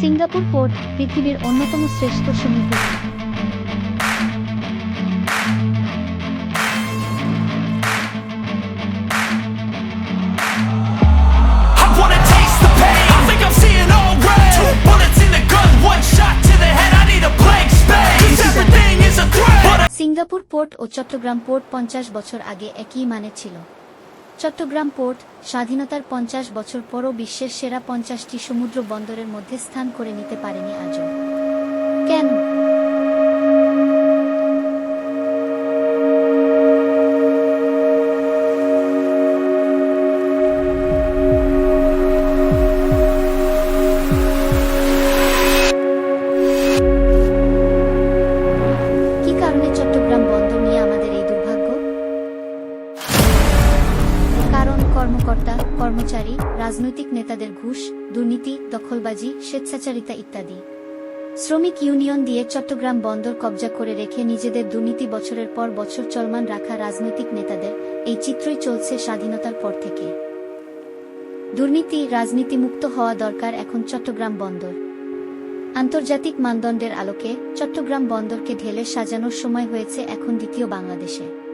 Singapore port পৃথিবীর অন্যতম শ্রেষ্ঠ সমুদ্র সিঙ্গাপুর পোর্ট ও চট্টগ্রাম পোর্ট পঞ্চাশ বছর আগে একই মানে ছিল। চট্টগ্রাম পোর্ট, স্বাধীনতার পঞ্চাশ বছর পরও বিশ্বের সেরা পঞ্চাশটি সমুদ্র বন্দরের মধ্যে স্থান করে নিতে পারেনি আজও। কেন? কর্মকর্তা, কর্মচারী, রাজনৈতিক নেতাদের ঘুষ, দুর্নীতি, দখলবাজি, স্বেচ্ছাচারিতা ইত্যাদি। শ্রমিক ইউনিয়ন দিয়ে চট্টগ্রাম বন্দর কবজা করে রেখে নিজেদের দুর্নীতি বছরের পর বছর চলমান রাখা রাজনৈতিক নেতাদের এই চিত্রই চলছে স্বাধীনতার পর থেকে। দুর্নীতি রাজনীতি মুক্ত হওয়া দরকার এখন চট্টগ্রাম বন্দর। আন্তর্জাতিক মানদণ্ডের আলোকে চট্টগ্রাম বন্দরকে ঢেলে সাজানোর সময় হয়েছে এখন দ্বিতীয় বাংলাদেশে।